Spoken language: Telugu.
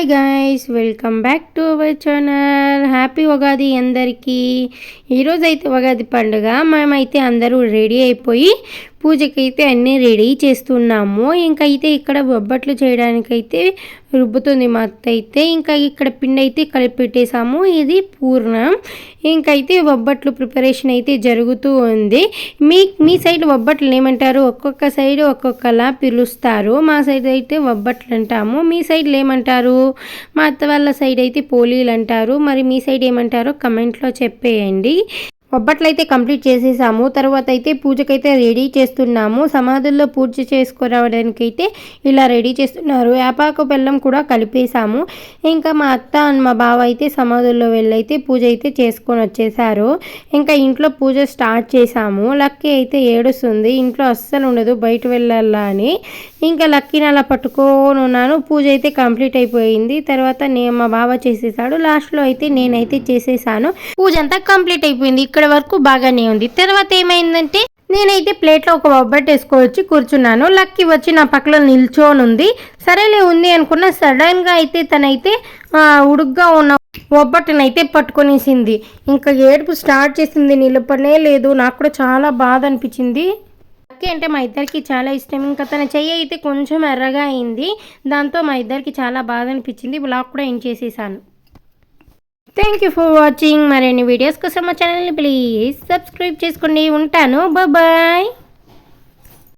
Hi guys welcome back to our channel happy Ugadi అందరికీ. ఈరోజు అయితే ఉగాది పండుగ. మేమైతే అందరూ రెడీ అయిపోయి పూజకైతే అన్నీ రెడీ చేస్తున్నాము. ఇంకా అయితే ఇక్కడ బొబ్బట్లు చేయడానికైతే రుబ్బుతుంది మా అత్త అయితే ఇంకా ఇక్కడ పిండి అయితే కలిపి పెట్టేసాము ఇది పూర్ణం. ఇంకైతే బొబ్బట్లు ప్రిపరేషన్ అయితే జరుగుతూ ఉంది. మీ మీ సైడ్ బొబ్బట్లు ఏమంటారు? ఒక్కొక్క సైడ్ ఒక్కొక్కలా పిలుస్తారు. మా సైడ్ అయితే బొబ్బట్లు అంటాము. మీ సైడ్ ఏమంటారు? మా అత్త వాళ్ళ సైడ్ అయితే పోలీలు అంటారు. మరి మీ సైడ్ ఏమంటారో కమెంట్లో చెప్పేయండి. అయితే కంప్లీట్ చేసేసాము. తర్వాత అయితే పూజకైతే రెడీ చేస్తున్నాము. సమాధుల్లో పూజ చేసుకురావడానికి అయితే ఇలా రెడీ చేస్తున్నారు. వేపాకు బెల్లం కూడా కలిపేసాము ఇంకా మా అత్త అండ్ మా బావ అయితే సమాధుల్లో వెళ్ళైతే పూజ అయితే చేసుకొని వచ్చేసారు. ఇంకా ఇంట్లో పూజ స్టార్ట్ చేసాము లక్కీ అయితే ఏడుస్తుంది. ఇంట్లో అస్సలు ఉండదు బయట వెళ్ళాలా అని. ఇంకా లక్కీని అలా పట్టుకొని ఉన్నాను. పూజ అయితే కంప్లీట్ అయిపోయింది. తర్వాత నేను మా బావ చేసేసాడు. లాస్ట్లో అయితే నేనైతే చేసేసాను. పూజ అంతా కంప్లీట్ అయిపోయింది. ఇక్కడ వరకు బాగానే ఉంది. తర్వాత ఏమైందంటే నేనైతే ప్లేట్లో ఒక బొబ్బట్ వేసుకోవచ్చి కూర్చున్నాను. లక్కీ వచ్చి నా పక్కన నిల్చోనుంది ఉంది. సరేలే ఉంది అనుకున్న సడన్గా అయితే తనైతే ఉడుగ్గా ఉన్న ఒబ్బట్టునైతే పట్టుకొనేసింది. ఇంకా ఏడుపు స్టార్ట్ చేసింది. నిలపనే లేదు. నాకు కూడా చాలా బాధ అనిపించింది. లక్కీ అంటే మా ఇద్దరికి చాలా ఇష్టం. ఇంకా తన చెయ్యి అయితే కొంచెం ఎర్రగా అయింది. దాంతో మా ఇద్దరికి చాలా బాధ అనిపించింది. బ్లాగ్ కూడా ఎండ్ చేసేసాను. థ్యాంక్ యూ ఫర్ వాచింగ్ మరిన్ని వీడియోస్ కోసం మా ఛానల్ని ప్లీజ్ సబ్స్క్రైబ్ చేసుకోండి ఉంటాను. బాయ్